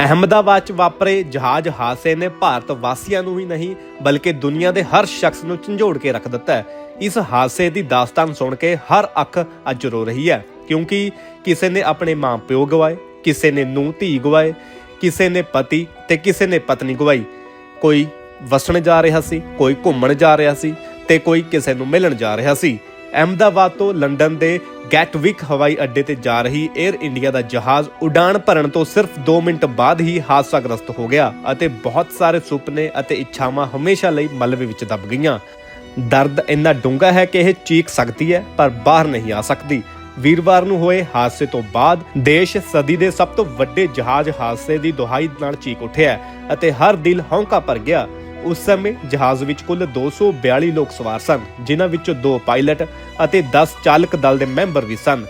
ਅਹਮਦਾਬਾਦ 'ਚ ਵਾਪਰੇ ਜਹਾਜ਼ ਹਾਦਸੇ ਨੇ ਭਾਰਤ ਵਾਸੀਆਂ ਨੂੰ ਹੀ ਨਹੀਂ, ਬਲਕਿ ਦੁਨੀਆ ਦੇ ਹਰ ਸ਼ਖਸ ਨੂੰ ਝੰਜੋੜ ਕੇ ਰੱਖ ਦਿੱਤਾ ਹੈ। ਇਸ ਹਾਦਸੇ ਦੀ ਦਾਸਤਾਨ ਸੁਣ ਕੇ ਹਰ ਅੱਖ ਅੱਜ ਰੋ ਰਹੀ ਹੈ, ਕਿਉਂਕਿ ਕਿਸੇ ਨੇ ਆਪਣੇ ਮਾਂ ਪਿਓ ਗਵਾਏ, ਕਿਸੇ ਨੇ ਨੂੰ ਧੀ ਗਵਾਏ, ਕਿਸੇ ਨੇ ਪਤੀ ਤੇ ਕਿਸੇ ਨੇ ਪਤਨੀ ਗਵਾਈ। ਕੋਈ ਵਸਣ ਜਾ ਰਿਹਾ ਸੀ, ਕੋਈ ਘੁੰਮਣ ਜਾ ਰਿਹਾ ਸੀ ਤੇ ਕੋਈ ਕਿਸੇ ਨੂੰ ਮਿਲਣ ਜਾ ਰਿਹਾ ਸੀ। ਅਹਮਦਾਬਾਦ ਤੋਂ ਲੰਡਨ ਦੇ ਗੈਟਵਿਕ ਹਵਾਈ ਅੱਡੇ ਤੇ ਜਾ ਰਹੀ 에ਅਰ ਇੰਡੀਆ ਦਾ ਜਹਾਜ਼ ਉਡਾਣ ਭਰਨ ਤੋਂ ਸਿਰਫ 2 ਮਿੰਟ ਬਾਅਦ ਹੀ ਹਾਦਸਾਗ੍ਰਸਤ ਹੋ ਗਿਆ ਅਤੇ ਬਹੁਤ ਸਾਰੇ ਸੁਪਨੇ ਅਤੇ ਇੱਛਾਵਾਂ ਹਮੇਸ਼ਾ ਲਈ ਮਲਬੇ ਵਿੱਚ ਦਬ ਗਈਆਂ। ਦਰਦ ਇੰਨਾ ਡੂੰਘਾ ਹੈ ਕਿ ਇਹ ਚੀਕ ਸਕਦੀ ਹੈ, ਪਰ ਬਾਹਰ ਨਹੀਂ ਆ ਸਕਦੀ। ਵੀਰਵਾਰ ਨੂੰ ਹੋਏ ਹਾਦਸੇ ਤੋਂ ਬਾਅਦ ਦੇਸ਼ ਸਦੀ ਦੇ ਸਭ ਤੋਂ ਵੱਡੇ ਜਹਾਜ਼ ਹਾਦਸੇ ਦੀ ਦੁਹਾਈ ਨਾਲ ਚੀਕ ਉੱਠਿਆ ਅਤੇ ਹਰ ਦਿਲ ਹੌਂਕਾ ਭਰ ਗਿਆ। ਉਸ ਸਮੇਂ ਜਹਾਜ਼ ਵਿੱਚ ਕੁੱਲ 242 ਲੋਕ ਸਵਾਰ ਸਨ, ਜਿਨ੍ਹਾਂ ਵਿੱਚੋਂ 2 ਪਾਇਲਟ ਅਤੇ 10 ਚਾਲਕ ਦਲ ਦੇ ਮੈਂਬਰ ਵੀ ਸਨ।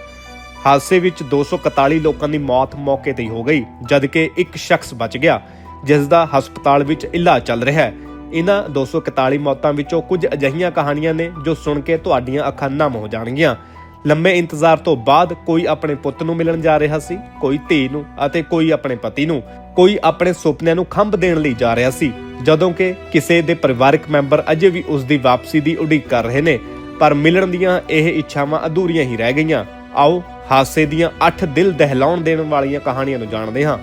ਹਾਦਸੇ ਵਿੱਚ 241 ਲੋਕਾਂ ਦੀ ਮੌਤ ਮੌਕੇ ਤੇ ਹੀ ਹੋ ਗਈ, ਜਦਕਿ ਇੱਕ ਸ਼ਖਸ ਬਚ ਗਿਆ ਜਿਸ ਦਾ ਹਸਪਤਾਲ ਵਿੱਚ ਇਲਾਜ ਚੱਲ ਰਿਹਾ ਹੈ। ਇਹਨਾਂ 241 ਮੌਤਾਂ ਵਿੱਚੋਂ ਕੁਝ ਅਜਿਹੀਆਂ ਕਹਾਣੀਆਂ ਨੇ ਜੋ ਸੁਣ ਕੇ ਤੁਹਾਡੀਆਂ ਅੱਖਾਂ ਨਮ ਹੋ ਜਾਣਗੀਆਂ। ਲੰਮੇ ਇੰਤਜ਼ਾਰ ਤੋਂ ਬਾਅਦ ਕੋਈ ਆਪਣੇ ਪੁੱਤ ਨੂੰ ਮਿਲਣ ਜਾ ਰਿਹਾ ਸੀ, ਕੋਈ ਧੀ ਨੂੰ ਅਤੇ ਕੋਈ ਆਪਣੇ ਪਤੀ ਨੂੰ। ਕੋਈ ਆਪਣੇ ਸੁਪਨਿਆਂ ਨੂੰ ਖੰਭ ਦੇਣ ਲਈ ਜਾ ਰਿਹਾ ਸੀ, ਜਦੋਂ ਕਿ ਕਿਸੇ ਦੇ ਪਰਿਵਾਰਕ ਮੈਂਬਰ ਅਜੇ ਵੀ ਉਸ ਦੀ ਵਾਪਸੀ ਦੀ ਉਡੀਕ ਕਰ ਰਹੇ ਨੇ। ਪਰ ਮਿਲਣ ਦੀਆਂ ਇਹ ਇੱਛਾਵਾਂ ਅਧੂਰੀਆਂ ਹੀ ਰਹਿ ਗਈਆਂ। ਆਓ ਹਾਦਸੇ ਦੀਆਂ 8 ਦਿਲ ਦਹਿਲਾਉਣ ਦੇਣ ਵਾਲੀਆਂ ਕਹਾਣੀਆਂ ਨੂੰ ਜਾਣਦੇ ਹਾਂ।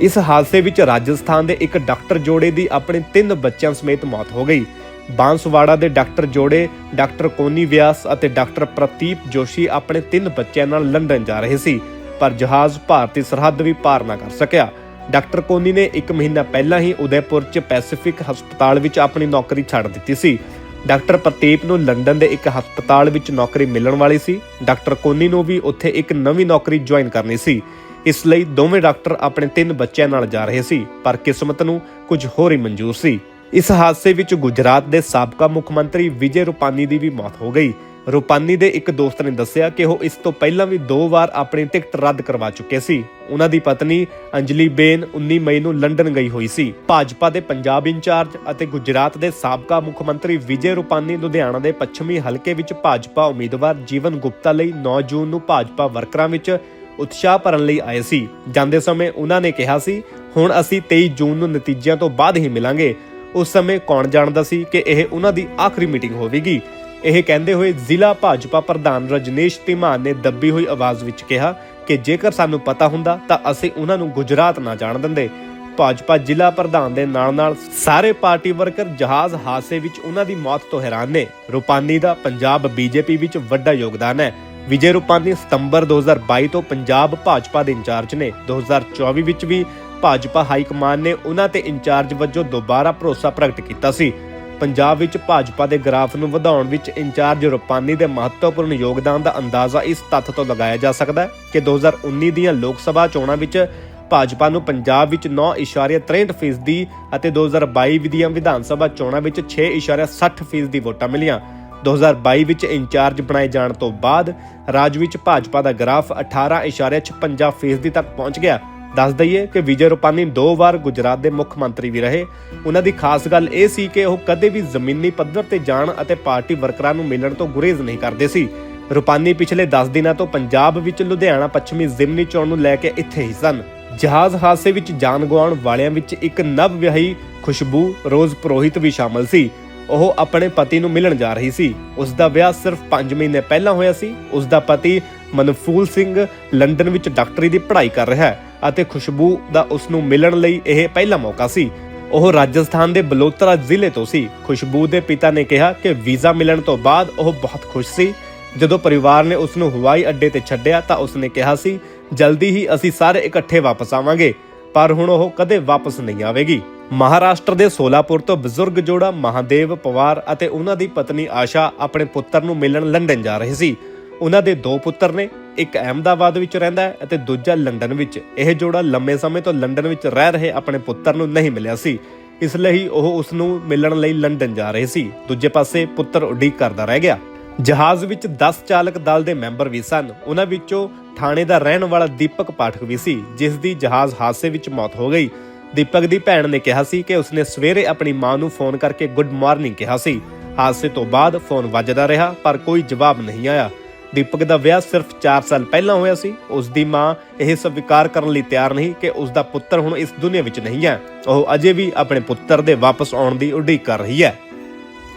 ਇਸ ਹਾਦਸੇ ਵਿੱਚ ਰਾਜਸਥਾਨ ਦੇ ਇੱਕ ਡਾਕਟਰ ਜੋੜੇ ਦੀ ਆਪਣੇ ਤਿੰਨ ਬੱਚਿਆਂ ਸਮੇਤ ਮੌਤ ਹੋ ਗਈ। ਬਾਂਸਵਾੜਾ ਦੇ ਡਾਕਟਰ ਜੋੜੇ, ਡਾਕਟਰ ਕੋਨੀ ਵਿਆਸ ਅਤੇ ਡਾਕਟਰ ਪ੍ਰਤੀਪ ਜੋਸ਼ੀ ਆਪਣੇ ਤਿੰਨ ਬੱਚਿਆਂ ਨਾਲ ਲੰਡਨ ਜਾ ਰਹੇ ਸੀ, ਪਰ ਜਹਾਜ਼ ਭਾਰਤੀ ਸਰਹੱਦ ਵੀ ਪਾਰ ਨਾ ਕਰ ਸਕਿਆ। ਡਾਕਟਰ ਕੋਨੀ ਨੇ 1 ਮਹੀਨਾ ਪਹਿਲਾਂ ਹੀ ਉਦੈਪੁਰ 'ਚ ਪੈਸੀਫਿਕ ਹਸਪਤਾਲ ਵਿੱਚ ਆਪਣੀ ਨੌਕਰੀ ਛੱਡ ਦਿੱਤੀ ਸੀ। ਡਾਕਟਰ ਪ੍ਰਤੀਪ ਨੂੰ ਲੰਡਨ ਦੇ ਇੱਕ ਹਸਪਤਾਲ ਵਿੱਚ ਨੌਕਰੀ ਮਿਲਣ ਵਾਲੀ ਸੀ। ਡਾਕਟਰ ਕੋਨੀ ਨੂੰ ਵੀ ਉੱਥੇ ਇੱਕ ਨਵੀਂ ਨੌਕਰੀ ਜੁਆਇਨ ਕਰਨੀ ਸੀ। ਇਸ ਲਈ ਦੋਵੇਂ ਡਾਕਟਰ ਆਪਣੇ ਤਿੰਨ ਬੱਚਿਆਂ ਨਾਲ ਜਾ ਰਹੇ ਸੀ, ਪਰ ਕਿਸਮਤ ਨੂੰ ਕੁਝ ਹੋਰ ਹੀ ਮਨਜ਼ੂਰ ਸੀ। ਇਸ ਹਾਦਸੇ ਵਿੱਚ ਗੁਜਰਾਤ ਦੇ ਸਾਬਕਾ ਮੁੱਖ ਮੰਤਰੀ ਵਿਜੇ ਰੂਪਾਨੀ ਦੀ ਵੀ ਮੌਤ ਹੋ ਗਈ। ਰੂਪਾਨੀ ਦੇ ਇੱਕ ਦੋਸਤ ਨੇ ਦੱਸਿਆ ਕਿ ਉਹ ਇਸ ਤੋਂ ਪਹਿਲਾਂ ਵੀ ਦੋ ਵਾਰ ਆਪਣੀ ਟਿਕਟ ਰੱਦ ਕਰਵਾ ਚੁੱਕੇ ਸੀ। ਉਹਨਾਂ ਦੀ ਪਤਨੀ ਅੰਜਲੀ ਬੇਨ 19 ਮਈ ਨੂੰ ਲੰਡਨ ਗਈ ਹੋਈ ਸੀ। ਭਾਜਪਾ ਦੇ ਪੰਜਾਬ ਇੰਚਾਰਜ ਅਤੇ ਗੁਜਰਾਤ ਦੇ ਸਾਬਕਾ ਮੁੱਖ ਮੰਤਰੀ ਵਿਜੇ ਰੂਪਾਨੀ ਲੁਧਿਆਣਾ ਦੇ ਪੱਛਮੀ ਹਲਕੇ ਵਿੱਚ ਭਾਜਪਾ ਉਮੀਦਵਾਰ ਜੀਵਨ ਗੁਪਤਾ ਲਈ 9 ਜੂਨ ਨੂੰ ਭਾਜਪਾ ਵਰਕਰਾਂ ਵਿੱਚ ਉਤਸ਼ਾਹ ਭਰਨ ਲਈ ਆਏ ਸੀ। ਜਾਂਦੇ ਸਮੇਂ ਉਹਨਾਂ ਨੇ ਕਿਹਾ ਸੀ, ਹੁਣ ਅਸੀਂ 23 ਜੂਨ ਨੂੰ ਨਤੀਜਿਆਂ ਤੋਂ ਬਾਅਦ ਹੀ ਮਿਲਾਂਗੇ। ਉਸ ਸਮੇਂ ਕੌਣ ਜਾਣਦਾ ਸੀ ਕਿ ਇਹ ਉਹਨਾਂ ਦੀ ਆਖਰੀ ਮੀਟਿੰਗ ਹੋਵੇਗੀ? ਇਹ ਕਹਿੰਦੇ ਹੋਏ ਜ਼ਿਲ੍ਹਾ ਭਾਜਪਾ ਪ੍ਰਧਾਨ ਰਜਨੀਸ਼ ਧੀਮਾਨ ਨੇ ਦੱਬੀ ਹੋਈ ਆਵਾਜ਼ ਵਿੱਚ ਕਿਹਾ ਕਿ ਜੇਕਰ ਸਾਨੂੰ ਪਤਾ ਹੁੰਦਾ ਤਾਂ ਅਸੀਂ ਉਹਨਾਂ ਨੂੰ ਗੁਜਰਾਤ ਨਾ ਜਾਣ ਦਿੰਦੇ। ਭਾਜਪਾ ਜ਼ਿਲ੍ਹਾ ਪ੍ਰਧਾਨ ਦੇ ਨਾਲ-ਨਾਲ ਸਾਰੇ ਪਾਰਟੀ ਵਰਕਰ ਜਹਾਜ਼ ਹਾਦਸੇ ਵਿੱਚ ਉਹਨਾਂ ਦੀ ਮੌਤ ਤੋਂ ਹੈਰਾਨ ਨੇ। ਰੁਪਾਨੀ ਦਾ ਪੰਜਾਬ ਬੀਜੇਪੀ ਵਿੱਚ ਵੱਡਾ ਯੋਗਦਾਨ ਹੈ। ਵਿਜੇ ਰੁਪਾਨੀ ਸਤੰਬਰ 2022 ਤੋਂ ਪੰਜਾਬ ਭਾਜਪਾ ਦੇ ਇੰਚਾਰਜ ਨੇ। 2024 ਵਿੱਚ ਵੀ ਭਾਜਪਾ ਹਾਈ ਕਮਾਨ ਨੇ ਉਹਨਾਂ ਤੇ ਇੰਚਾਰਜ ਵਜੋਂ ਦੁਬਾਰਾ ਭਰੋਸਾ ਪ੍ਰਗਟ ਕੀਤਾ ਸੀ। ਪੰਜਾਬ ਵਿੱਚ ਭਾਜਪਾ ਦੇ ਗ੍ਰਾਫ ਨੂੰ ਵਧਾਉਣ ਵਿੱਚ ਇੰਚਾਰਜ ਰੁਪਾਨੀ ਦੇ ਮਹੱਤਵਪੂਰਨ ਯੋਗਦਾਨ ਦਾ ਅੰਦਾਜ਼ਾ ਇਸ ਤੱਥ ਤੋਂ ਲਗਾਇਆ ਜਾ ਸਕਦਾ ਹੈ ਕਿ 2019 ਦੀਆਂ ਲੋਕ ਸਭਾ ਚੋਣਾਂ ਵਿੱਚ ਭਾਜਪਾ ਨੂੰ ਪੰਜਾਬ ਵਿੱਚ 9.63% ਫੀਸਦੀ ਅਤੇ 2022 ਦੀਆਂ ਵਿਧਾਨ ਸਭਾ ਚੋਣਾਂ ਵਿੱਚ 6.60% ਫੀਸਦੀ ਵੋਟਾਂ ਮਿਲੀਆਂ। 2022 ਵਿੱਚ ਇੰਚਾਰਜ ਬਣਾਏ ਜਾਣ ਤੋਂ ਬਾਅਦ ਰਾਜ ਵਿੱਚ ਭਾਜਪਾ ਦਾ ਗ੍ਰਾਫ 18.56% ਫੀਸਦੀ ਤੱਕ ਪਹੁੰਚ ਗਿਆ। ਦੱਸ ਦਈਏ ਕਿ ਵਿਜੇ ਰੂਪਾਨੀ ਦੋ ਵਾਰ ਗੁਜਰਾਤ ਦੇ ਮੁੱਖ ਮੰਤਰੀ ਵੀ ਰਹੇ। ਉਹਨਾਂ ਦੀ ਖਾਸ ਗੱਲ ਇਹ ਸੀ ਕਿ ਉਹ ਕਦੇ ਵੀ ਜ਼ਮੀਨੀ ਪੱਧਰ ਤੇ ਜਾਣ ਅਤੇ ਪਾਰਟੀ ਵਰਕਰਾਂ ਨੂੰ ਮਿਲਣ ਤੋਂ ਗੁਰੇਜ਼ ਨਹੀਂ ਕਰਦੇ ਸੀ। ਰੂਪਾਨੀ ਪਿਛਲੇ 10 ਦਿਨਾਂ ਤੋਂ ਪੰਜਾਬ ਵਿੱਚ ਲੁਧਿਆਣਾ ਪੱਛਮੀ ਜ਼ਿਮਨੀ ਚੋਣ ਨੂੰ ਲੈ ਕੇ ਇੱਥੇ ਹੀ ਸਨ। ਜਹਾਜ਼ ਹਾਦਸੇ ਵਿੱਚ ਜਾਨ ਗਵਾਉਣ ਵਾਲਿਆਂ ਵਿੱਚ ਇੱਕ ਨਵ ਵਿਆਹੀ ਖੁਸ਼ਬੂ, ਰੋਜ਼ ਪੁਰੋਹਿਤ ਵੀ ਸ਼ਾਮਲ ਸੀ। ਉਹ ਆਪਣੇ ਪਤੀ ਨੂੰ ਮਿਲਣ ਜਾ ਰਹੀ ਸੀ। ਉਸ ਦਾ ਵਿਆਹ ਸਿਰਫ 5 ਮਹੀਨੇ ਪਹਿਲਾਂ ਹੋਇਆ ਸੀ। ਉਸ ਦਾ ਪਤੀ ਮਨਫੂਲ ਸਿੰਘ ਲੰਡਨ ਵਿੱਚ ਡਾਕਟਰੀ ਦੀ ਪੜ੍ਹਾਈ ਕਰ ਰਿਹਾ ਹੈ। ਅਤੇ ਖੁਸ਼ਬੂ ਦਾ ਉਸ ਨੂੰ ਮਿਲਣ ਲਈ ਇਹ ਪਹਿਲਾ ਮੌਕਾ ਸੀ। ਉਹ ਰਾਜਸਥਾਨ ਦੇ ਬਲੋਤਰਾ ਜ਼ਿਲ੍ਹੇ ਤੋਂ ਸੀ। ਖੁਸ਼ਬੂ ਦੇ ਪਿਤਾ ਨੇ ਕਿਹਾ ਕਿ ਵੀਜ਼ਾ ਮਿਲਣ ਤੋਂ ਬਾਅਦ ਉਹ ਬਹੁਤ ਖੁਸ਼ ਸੀ। ਜਦੋਂ ਪਰਿਵਾਰ ਨੇ ਉਸ ਨੂੰ ਹਵਾਈ ਅੱਡੇ ਤੇ ਛੱਡਿਆ ਤਾਂ ਉਸ ਨੇ ਕਿਹਾ ਸੀ, ਜਲਦੀ ਹੀ ਅਸੀਂ ਸਾਰੇ ਇਕੱਠੇ ਵਾਪਸ ਆਵਾਂਗੇ। ਪਰ ਹੁਣ ਉਹ ਕਦੇ ਵਾਪਸ ਨਹੀਂ ਆਵੇਗੀ। ਮਹਾਰਾਸ਼ਟਰ ਦੇ ਸੋਲਾਪੁਰ ਤੋਂ ਬਜ਼ੁਰਗ ਜੋੜਾ ਮਹਾਦੇਵ ਪਵਾਰ ਅਤੇ ਉਹਨਾਂ ਦੀ ਪਤਨੀ ਆਸ਼ਾ ਆਪਣੇ ਪੁੱਤਰ ਨੂੰ ਮਿਲਣ ਲੰਡਨ ਜਾ ਰਹੇ ਸੀ। ਉਹਨਾਂ ਦੇ ਦੋ ਪੁੱਤਰ ਨੇ ਇੱਕ ਅਹਿਮਦਾਬਾਦ ਵਿੱਚ ਰਹਿੰਦਾ ਹੈ ਅਤੇ ਦੂਜਾ ਲੰਡਨ ਵਿੱਚ। ਇਹ ਜੋੜਾ ਲੰਮੇ ਸਮੇਂ ਤੋਂ ਲੰਡਨ ਵਿੱਚ ਰਹਿ ਰਹੇ ਆਪਣੇ ਪੁੱਤਰ ਨੂੰ ਨਹੀਂ ਮਿਲਿਆ ਸੀ। ਇਸ ਲਈ ਉਹ ਉਸ ਨੂੰ ਮਿਲਣ ਲਈ ਲੰਡਨ ਜਾ ਰਹੇ ਸੀ। ਦੂਜੇ ਪਾਸੇ ਪੁੱਤਰ ਉਡੀਕ ਕਰਦਾ ਰਹਿ ਗਿਆ। ਜਹਾਜ਼ ਵਿੱਚ 10 ਚਾਲਕ ਦਲ ਦੇ ਮੈਂਬਰ ਵੀ ਸਨ। ਉਹਨਾਂ ਵਿੱਚੋਂ ਥਾਣੇ ਦਾ ਰਹਿਣ ਵਾਲਾ ਦੀਪਕ ਪਾਠਕ ਵੀ ਸੀ, ਜਿਸ ਦੀ ਜਹਾਜ਼ ਹਾਦਸੇ ਵਿੱਚ ਮੌਤ ਹੋ ਗਈ। ਦੀਪਕ ਦੀ ਭੈਣ ਨੇ ਕਿਹਾ ਸੀ ਕਿ ਉਸਨੇ ਸਵੇਰੇ ਆਪਣੀ ਮਾਂ ਨੂੰ ਫੋਨ ਕਰਕੇ ਗੁੱਡ ਮਾਰਨਿੰਗ ਕਿਹਾ ਸੀ। ਹਾਦਸੇ ਤੋਂ ਬਾਅਦ ਫੋਨ ਵੱਜਦਾ ਰਿਹਾ, ਪਰ ਕੋਈ ਜਵਾਬ ਨਹੀਂ ਆਇਆ। ਦੀਪਕ ਦਾ ਵਿਆਹ ਸਿਰਫ 4 ਸਾਲ ਪਹਿਲਾਂ ਹੋਇਆ ਸੀ। ਉਸ ਦੀ ਮਾਂ ਇਹ ਸਵੀਕਾਰ ਕਰਨ ਲਈ ਤਿਆਰ ਨਹੀਂ ਕਿ ਉਸ ਦਾ ਪੁੱਤਰ ਹੁਣ ਇਸ ਦੁਨੀਆ ਵਿੱਚ ਨਹੀਂ ਹੈ। ਉਹ ਅਜੇ ਵੀ ਆਪਣੇ ਪੁੱਤਰ ਦੇ ਵਾਪਸ ਆਉਣ ਦੀ ਉਡੀਕ ਕਰ ਰਹੀ ਹੈ।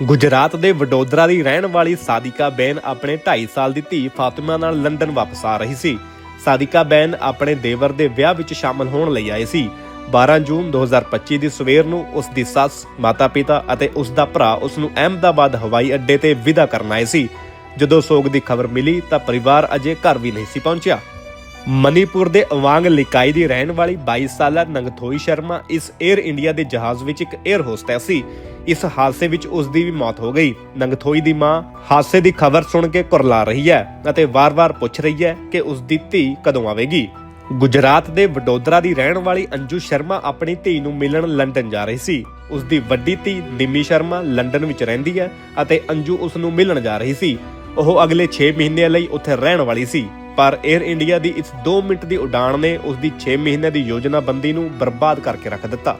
ਗੁਜਰਾਤ ਦੇ ਵਡੋਦਰਾ ਦੀ ਰਹਿਣ ਵਾਲੀ ਸਾਦਿਕਾ ਬੈਨ ਆਪਣੇ 2.5 ਸਾਲ ਦੀ ਧੀ ਫਾਤਿਮਾ ਨਾਲ ਲੰਡਨ ਵਾਪਸ ਆ ਰਹੀ ਸੀ। ਸਾਦਿਕਾ ਬੈਨ ਆਪਣੇ ਦੇਵਰ ਦੇ ਵਿਆਹ ਵਿੱਚ ਸ਼ਾਮਲ ਹੋਣ ਲਈ ਆਏ ਸੀ। 12 ਜੂਨ 2025 ਦੀ ਸਵੇਰ ਨੂੰ ਉਸ ਦੀ ਸੱਸ, ਮਾਤਾ-ਪਿਤਾ ਅਤੇ ਉਸ ਦਾ ਭਰਾ ਉਸ ਨੂੰ ਅਹਿਮਦਾਬਾਦ ਹਵਾਈ ਅੱਡੇ ਤੇ ਵਿਦਾ ਕਰਨ ਆਏ ਸੀ। ਜਦੋਂ ਸੋਗ ਦੀ ਖਬਰ ਮਿਲੀ ਤਾਂ ਪਰਿਵਾਰ ਅਜੇ ਘਰ ਵੀ ਨਹੀਂ ਸੀ ਪਹੁੰਚਿਆ। ਮਨੀਪੁਰ ਦੇ ਅਵਾਂਗ ਲਿਕਾਈ ਦੀ ਰਹਿਣ ਵਾਲੀ 22 ਸਾਲਾ ਨੰਗਥੋਈ ਸ਼ਰਮਾ ਇਸ 에ਅਰ ਇੰਡੀਆ ਦੇ ਜਹਾਜ਼ ਵਿੱਚ ਇੱਕ 에ਅਰ ਹੋਸਟੈਸ ਸੀ। ਇਸ ਹਾਦਸੇ ਵਿੱਚ ਉਸ ਦੀ ਵੀ ਮੌਤ ਹੋ ਗਈ। ਨੰਗਥੋਈ ਦੀ ਮਾਂ ਹਾਦਸੇ ਦੀ ਖਬਰ ਸੁਣ ਕੇ ਕੁਰਲਾ ਰਹੀ ਹੈ ਅਤੇ ਵਾਰ-ਵਾਰ ਪੁੱਛ ਰਹੀ ਹੈ ਕਿ ਉਸ ਦੀ ਧੀ ਕਦੋਂ ਆਵੇਗੀ। ਗੁਜਰਾਤ ਦੇ ਵਡੋਦਰਾ ਦੀ ਰਹਿਣ ਵਾਲੀ ਅੰਜੂ ਸ਼ਰਮਾ ਆਪਣੀ ਧੀ ਨੂੰ ਮਿਲਣ ਲੰਡਨ ਜਾ ਰਹੀ ਸੀ। ਉਸ ਦੀ ਵੱਡੀ ਧੀ ਨਿਮੀ ਸ਼ਰਮਾ ਲੰਡਨ ਵਿੱਚ ਰਹਿੰਦੀ ਹੈ ਅਤੇ ਅੰਜੂ ਉਸ ਨੂੰ ਮਿਲਣ ਜਾ ਰਹੀ ਸੀ। ਉਹ ਅਗਲੇ 6 ਮਹੀਨਿਆਂ ਲਈ ਉੱਥੇ ਰਹਿਣ ਵਾਲੀ ਸੀ। ਪਰ 에ਅਰ ਇੰਡੀਆ ਦੀ ਇਸ 2 ਮਿੰਟ ਦੀ ਉਡਾਣ ਨੇ ਉਸ ਦੀ 6 ਮਹੀਨਿਆਂ ਦੀ ਯੋਜਨਾਬੰਦੀ ਨੂੰ ਬਰਬਾਦ ਕਰਕੇ ਰੱਖ ਦਿੱਤਾ।